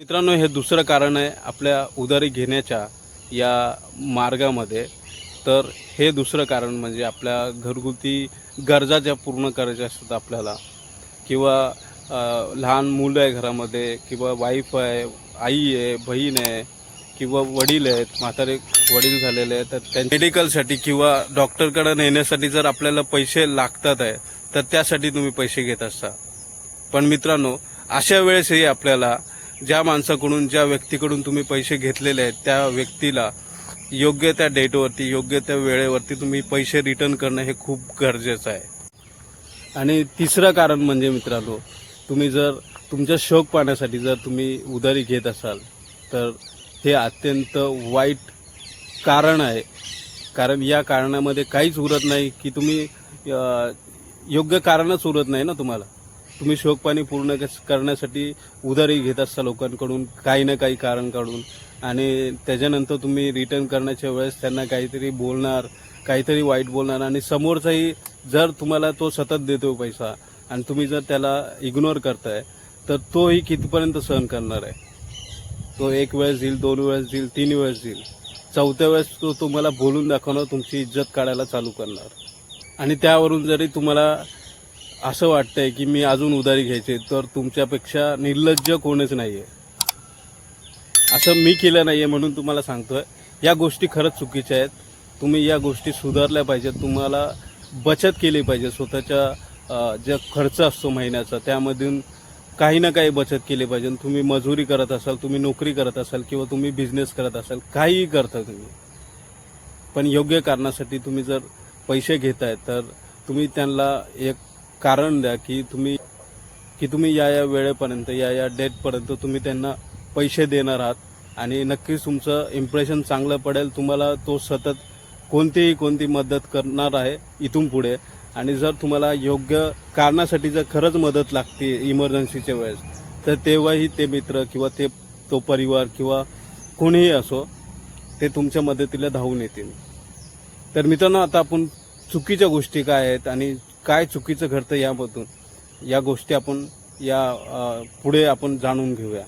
मित्रांनो हे दुसरं कारण आहे आपल्या उदारी घेण्याच्या या मार्गामध्ये. तर हे दुसरं कारण म्हणजे आपल्या घरगुती गरजा ज्या पूर्ण करायच्या असतात आपल्याला किंवा लहान मुलं आहे घरामध्ये किंवा वाईफ आहे आई आहे बहीण आहे किंवा वडील आहेत म्हातारे वडील झालेले आहेत तर त्या मेडिकलसाठी किंवा डॉक्टरकडे नेण्यासाठी जर आपल्याला पैसे लागतात आहे तर त्यासाठी तुम्ही पैसे घेत असता. पण मित्रांनो अशा वेळेसही आपल्याला ज्या माणसाकडून ज्या व्यक्तीकडून तुम्ही पैसे घेतलेले आहेत त्या व्यक्तीला योग्य त्या डेटवरती योग्य त्या वेळेवरती तुम्ही पैसे रिटर्न करणं हे खूप गरजेचं आहे. आणि तिसरं कारण म्हणजे मित्रांनो तुम्ही जर तुमच्या शौक पाहण्यासाठी जर तुम्ही उधारी घेत असाल तर हे अत्यंत वाईट कारण आहे. कारण या कारणामध्ये काहीच उरत नाही की तुम्ही योग्य कारणच उरत नाही ना तुम्हाला? तुम्ही शोकपाणी पूर्ण कस- करण्यासाठी उधारी घेत असता लोकांकडून काही ना काही कारण काढून आणि त्याच्यानंतर तुम्ही रिटर्न करण्याच्या वेळेस त्यांना काहीतरी बोलणार काहीतरी वाईट बोलणार. आणि समोरचाही जर तुम्हाला तो सतत देतो पैसा आणि तुम्ही जर त्याला इग्नोर करताय तर तोही कितीपर्यंत सहन करणार आहे? तो एक वेळेस देईल दोन वेळेस देईल तीन वेळेस देईल. चौथ्या वेळेस तो तुम्हाला बोलून दाखवणार तुमची इज्जत काढायला चालू करणार. आणि त्यावरून जरी तुम्हाला असं वाटतंय की मी अजून उधारी घ्यायचे तर तुमच्यापेक्षा निर्लज्ज कोणीच आहे असं मी केलं नाही आहे म्हणून तुम्हाला सांगतोय. या गोष्टी खरंच चुकीच्या आहेत. तुम्ही या गोष्टी सुधारल्या पाहिजेत. तुम्हाला बचत केली पाहिजे. स्वतःच्या जे खर्च असतो महिन्याचा त्यामधून काही ना काही बचत केली पाहिजे. तुम्ही मजुरी करत असाल तुम्ही नोकरी करत असाल किंवा तुम्ही बिझनेस करत असाल काहीही करता तुम्ही. पण योग्य कारणासाठी तुम्ही जर पैसे घेताय तर तुम्ही त्यांना एक कारण द्या की तुम्ही की तुम्ही या या वेळेपर्यंत या या डेटपर्यंत तुम्ही त्यांना पैसे देणार आहात. आणि नक्कीच तुमचं इम्प्रेशन चांगलं पडेल. तुम्हाला तो सतत कोणतीही कोणती मदत करणार आहे इथून पुढे. आणि जर तुम्हाला योग्य कारणासाठी जर खरंच मदत लागते इमर्जन्सीच्या वेळेस तर तेव्हाही ते मित्र किंवा ते तो परिवार किंवा कोणीही असो ते तुमच्या मदतीला धावून येतील. तर मित्रांनो आता आपण चुकीच्या गोष्टी काय आहेत आणि काय चुकीचं घडतं यामधून या गोष्टी आपण या पुढे आपण जाणून घेऊया.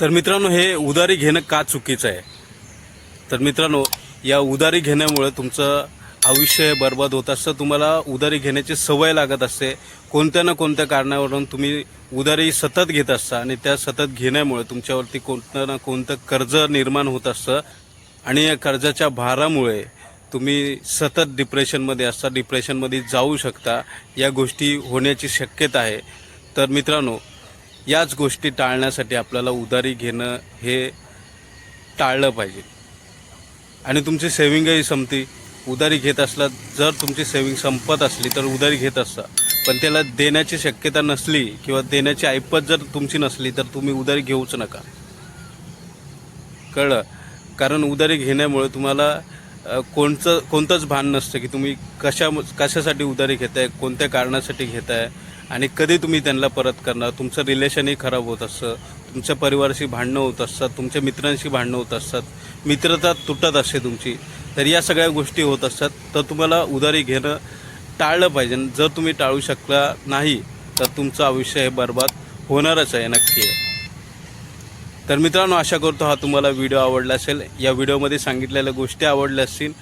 तर मित्रांनो हे उधारी घेणं का चुकीचं आहे? तर मित्रांनो या उधारी घेण्यामुळे तुमचं आयुष्य बरबाद होत असतं तुम्हाला उधारी घेण्याची सवय लागत असते. कोणत्या ना कोणत्या कारणावरून तुम्ही उधारी सतत घेत असता आणि त्या सतत घेण्यामुळे तुमच्यावरती कोणतं ना कोणतं कर्ज निर्माण होत असतं आणि या कर्जाच्या भारामुळे तुम्ही सतत डिप्रेशनमध्ये असता डिप्रेशनमध्ये जाऊ शकता या गोष्टी होण्याची शक्यता आहे. तर मित्रांनो याच गोष्टी टाळण्यासाठी आपल्याला उधारी घेणं हे टाळलं पाहिजे. आणि तुमची सेविंगही संपती. उधारी घेत असला जर तुमची सेविंग संपत असली तर उधारी घेत असता. पण त्याला देण्याची शक्यता नसली किंवा देण्याची ऐपत जर तुमची नसली तर तुम्ही उधारी घेऊच नका. कळलं? कारण उधारी घेण्यामुळे तुम्हाला कोणचं कोणतं कोणतंच भान नसतं की तुम्ही कशा कशासाठी उधारी घेताय कोणत्या कारणासाठी घेताय आणि कधी तुम्ही त्यांना परत करणार? तुमचं रिलेशनही खराब होत असतं. तुमच्या परिवाराशी भांडणं होत असतात. तुमच्या मित्रांशी भांडणं होत असतात. मित्रता तुटत असते तुमची. तर या सगळ्या गोष्टी होत असतात. तर तुम्हाला उधारी घेणं टाळलं पाहिजे. जर तुम्ही टाळू शकला नाही तर तुमचं आयुष्य हे बर्बाद होणारच आहे नक्की. आहे तर मित्रांनो आशा करतो हा तुम्हाला व्हिडिओ आवडला असेल. या व्हिडिओमध्ये सांगितलेल्या गोष्टी आवडल्या असतील.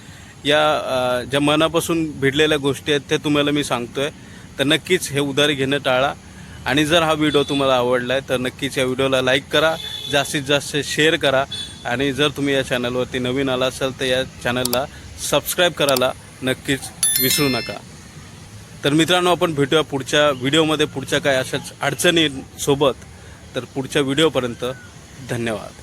या ज्या मनापासून भिडलेल्या गोष्टी आहेत त्या तुम्हाला मी सांगतो आहे तर नक्कीच हे उधारी घेणं टाळा. आणि जर हा व्हिडिओ तुम्हाला आवडला आहे तर नक्कीच या व्हिडिओला लाईक करा जास्तीत जास्त शेअर करा. आणि जर तुम्ही या चॅनलवरती नवीन आला असाल तर या चॅनलला सबस्क्राईब करायला नक्कीच विसरू नका. तर मित्रांनो आपण भेटूया पुढच्या व्हिडिओमध्ये. पुढच्या काय अशाच अडचणींसोबत तर पुढच्या व्हिडिओपर्यंत धन्यवाद